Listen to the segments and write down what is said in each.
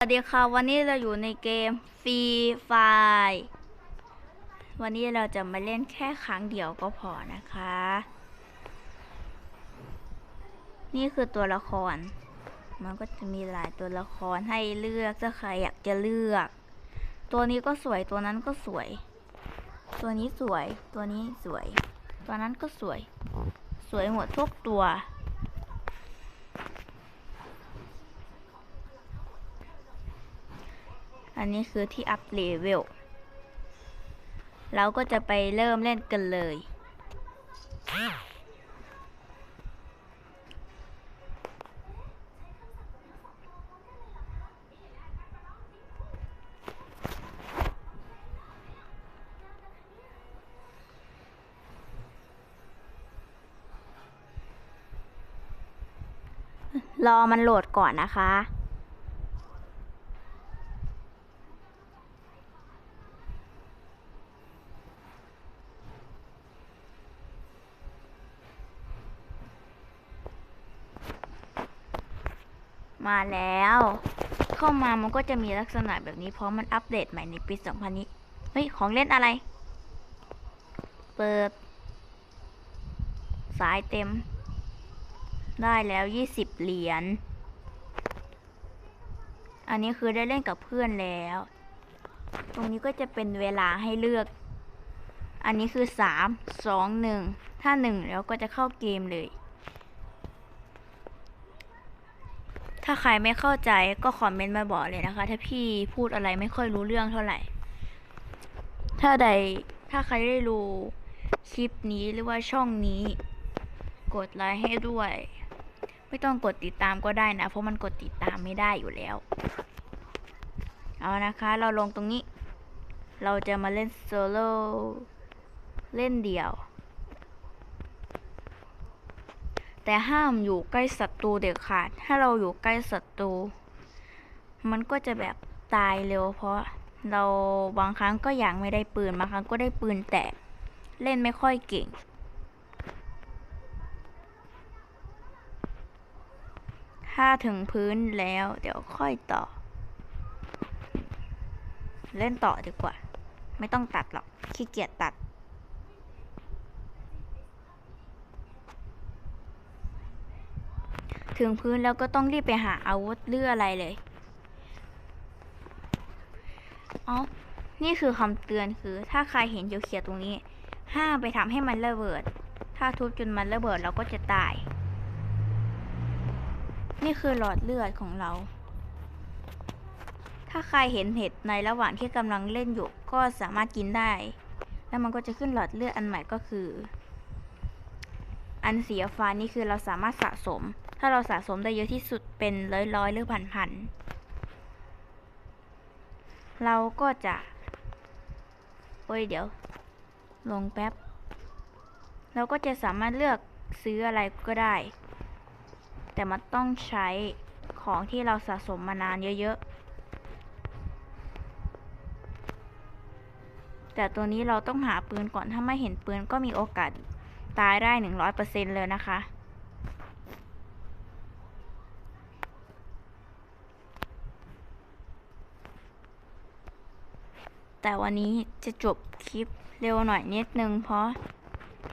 สวัสดีค่ะวันนี้เราอยู่ในเกมฟรีไฟวันนี้เราจะมาเล่นแค่ครั้งเดียวก็พอนะคะ นี่คือตัวละคร มันก็จะมีหลายตัวละครให้เลือกถ้าใครอยากจะเลือก ตัวนี้ก็สวยตัวนั้นก็สวย ตัวนี้สวยตัวนี้สวย ตัวนั้นก็สวย สวยหมดทุกตัว อันนี้คือที่อัพเลเวลเราก็จะไปเริ่มเล่นกันเลย รอมันโหลดก่อนนะคะ มาแล้ว เข้ามามันก็จะมีลักษณะแบบนี้เพราะมันอัปเดตใหม่ในปี 2000นี้ เฮ้ย ของเล่นอะไร เปิด สายเต็ม ได้แล้ว 20 เหรียญ อันนี้คือได้เล่นกับเพื่อนแล้ว ตรงนี้ก็จะเป็นเวลาให้เลือก อันนี้คือ 3 2 1 ถ้า 1 แล้วก็จะเข้าเกมเลย ถ้าใครไม่เข้าใจก็คอมเมนต์มาบอกเลยนะคะ ถ้าพี่พูดอะไรไม่ค่อยรู้เรื่องเท่าไหร่ ถ้าใดถ้าใครได้รู้คลิปนี้หรือว่าช่องนี้ กดไลค์ให้ด้วย ไม่ต้องกดติดตามก็ได้นะ เพราะมันกดติดตามไม่ได้อยู่แล้ว เอานะคะ เราลงตรงนี้ เราจะมาเล่นโซโล่เล่นเดี่ยว แต่ห้ามอยู่ใกล้ศั ตรูเด็ดขาด ถ้าเราอยู่ใกล้ศัตรู มันก็จะแบบตายเร็ว เพราะเราบางครั้งก็อยากไม่ได้ปืน บางครั้งก็ได้ปืนแต่เล่นไม่ค่อยเก่ง ถ้าถึงพื้นแล้ว เดี๋ยวค่อยต่อ เล่นต่อดีกว่า ไม่ต้องตัดหรอก ขี้เกียจตัด ถึงพื้นแล้วก็ต้องรีบไปหาอาวุธเรืออะไรเลยอ๋อนี่คือคำเตือนคือ ถ้าใครเห็นเขียวๆตรงนี้ ห้ามไปทำให้มันระเบิด ถ้าทุบจนมันระเบิดเราก็จะตาย นี่คือหลอดเลือดของเรา ถ้าใครเห็นเห็ดในระหว่างที่กำลังเล่นอยู่ก็สามารถกินได้ แล้วมันก็จะขึ้นหลอดเลือดอันใหม่ก็คือ อันเสียฟ้านี่คือเราสามารถสะสม ถ้าเราสะสมได้เยอะที่สุดเป็นร้อยร้อยๆหรือพันพันๆเราก็จะโอ้ยเดี๋ยว ลงแป๊บ เราก็จะสามารถเลือกซื้ออะไรก็ได้ แต่มันต้องใช้ของที่เราสะสมมานานเยอะๆ แต่ตัวนี้เราต้องหาปืนก่อนถ้าไม่เห็นปืนก็มีโอกาสตายได้หนึ่งร้อยเปอร์เซ็นเลยนะคะ แต่วันนี้จะจบคลิปเร็วหน่อยนิดนึง เพราะ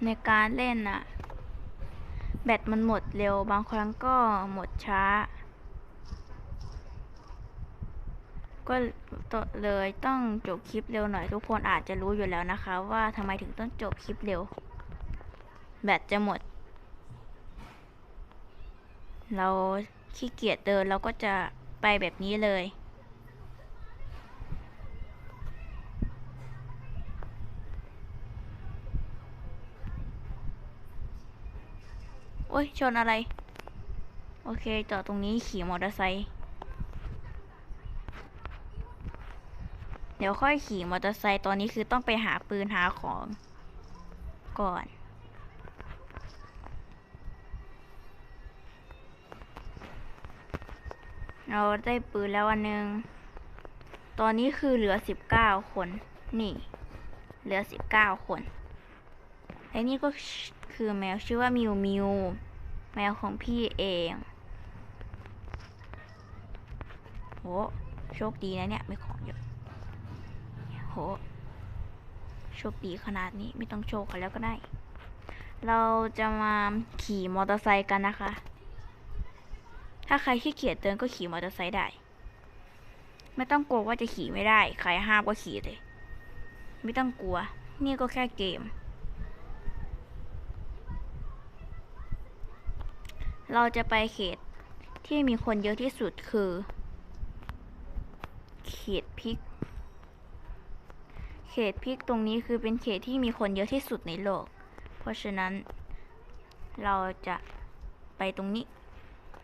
ในการเล่นน่ะแบตมันหมดเร็วบางครั้งก็หมดช้า ก็เลยต้องจบคลิปเร็วหน่อยทุกคนอาจจะรู้อยู่แล้วนะคะ ว่าทำไมถึงต้องจบคลิปเร็ว แบตจะหมด เราขี้เกียจเดินเราก็จะไปแบบนี้เลย อ้ย ชนอะไร โอเคจอดตรงนี้ขี่มอเตอร์ไซค์เดี๋ยวค่อยขี่มอเตอร์ไซค์ตอนนี้คือต้องไปหาปืนหาของ ก่อน เราได้ปืนแล้วอันหนึ่ง ตอนนี้คือเหลือสิบเก้าคน นี่ เหลือสิบเก้าคนไอ้นี่ก็คือแมวชื่อว่ามิวมิว แมวของพี่เองโหโชคดีนะเนี่ยไม่ของเยอะโหโชคดีขนาดนี้ไม่ต้องโชคกันแล้วก็ได้ เราจะมาขี่มอเตอร์ไซค์กันนะคะ ถ้าใครขี้เกียจเดินก็ขี่มอเตอร์ไซค์ได้ ไม่ต้องกลัวว่าจะขี่ไม่ได้ ใครห้ามก็ขี่เลย ไม่ต้องกลัว นี่ก็แค่เกม เราจะไปเขตที่มีคนเยอะที่สุดคือ เขตพริก เขตพริกตรงนี้คือเป็นเขตที่มีคนเยอะที่สุดในโลก เพราะฉะนั้นเราจะไปตรงนี้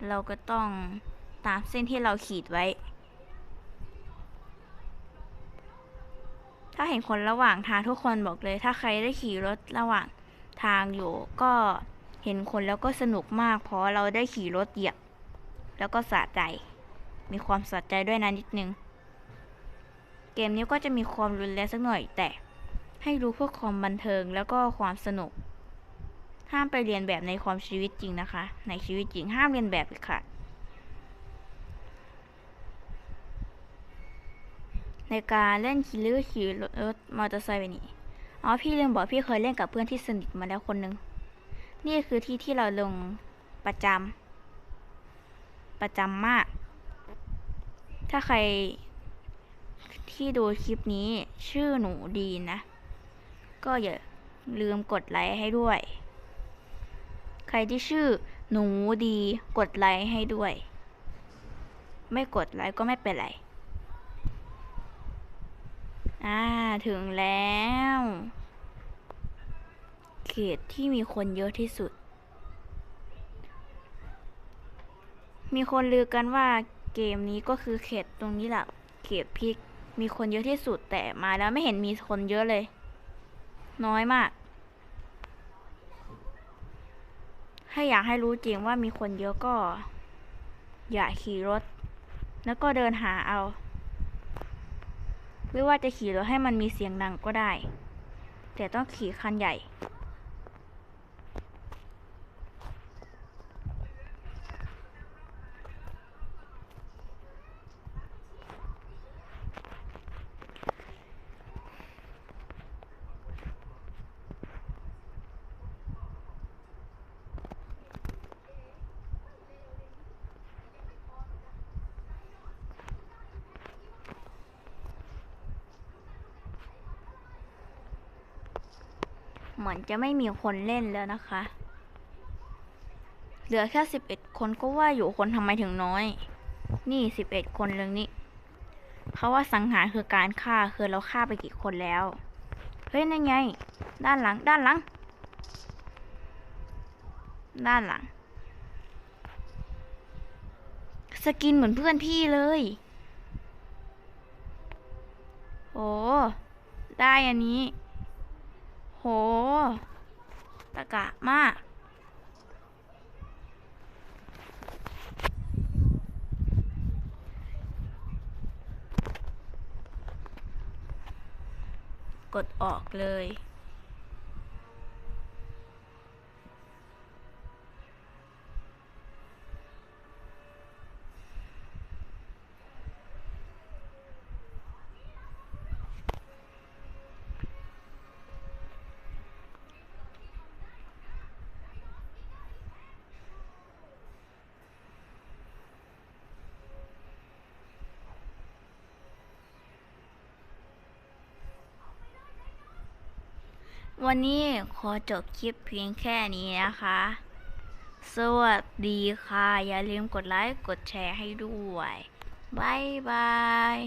เราก็ต้องตามเส้นที่เราขีดไว้ ถ้าเห็นคนระหว่างทางทุกคนบอกเลย ถ้าใครได้ขี่รถระหว่างทางอยู่ก็ เห็นคนแล้วก็สนุกมาก เพราะเราได้ขี่รถเหยียบ แล้วก็สะใจ มีความสะใจด้วยนะนิดนึง เกมนี้ก็จะมีความรุนแรงสักหน่อยแต่ ให้รู้เพื่อความบันเทิงแล้วก็ความสนุก ห้ามไปเรียนแบบในความชีวิตจริงนะคะ ในชีวิตจริงห้ามเรียนแบบเลยค่ะ ในการเล่นขี่หรือขี่รถมอเตอร์ไซค์ไปนี่อ๋อพี่ลืมบอกพี่เคยเล่นกับเพื่อนที่สนิทมาแล้วคนหนึ่ง นี่คือที่ที่เราลงประจำประจำมาก ถ้าใครที่ดูคลิปนี้ชื่อหนูดีนะ ก็อย่าลืมกดไลค์ให้ด้วย ใครที่ชื่อหนูดีกดไลค์ให้ด้วย ไม่กดไลค์ก็ไม่เป็นไร อ่า ถึงแล้ว เขตที่มีคนเยอะที่สุด มีคนลือกันว่าเกมนี้ก็คือเขตตรงนี้แหละเขตพิกมีคนเยอะที่สุดแต่มาแล้วไม่เห็นมีคนเยอะเลย น้อยมาก ถ้าอยากให้รู้จริงว่ามีคนเยอะก็ อย่าขี่รถ แล้วก็เดินหาเอา หรือว่าจะขี่รถให้มันมีเสียงดังก็ได้ แต่ต้องขี่คันใหญ่ เหมือนจะไม่มีคนเล่นแล้วนะคะ เหลือแค่สิบเอ็ดคนก็ว่าอยู่คนทำไมถึงน้อย นี่สิบเอ็ดคนเรื่องนี้เขาว่าสังหารคือการฆ่าคือเราฆ่าไปกี่คนแล้ว เฮ้ยนั่นไง ด้านหลัง ด้านหลัง ด้านหลัง สกินเหมือนเพื่อนพี่เลย โอ้ได้อันนี้ โห ตะกะมาก กดออกเลย วันนี้ขอจบคลิปเพียงแค่นี้นะคะ สวัสดีค่ะ อย่าลืมกดไลค์ กดแชร์ให้ด้วย บ๊ายบาย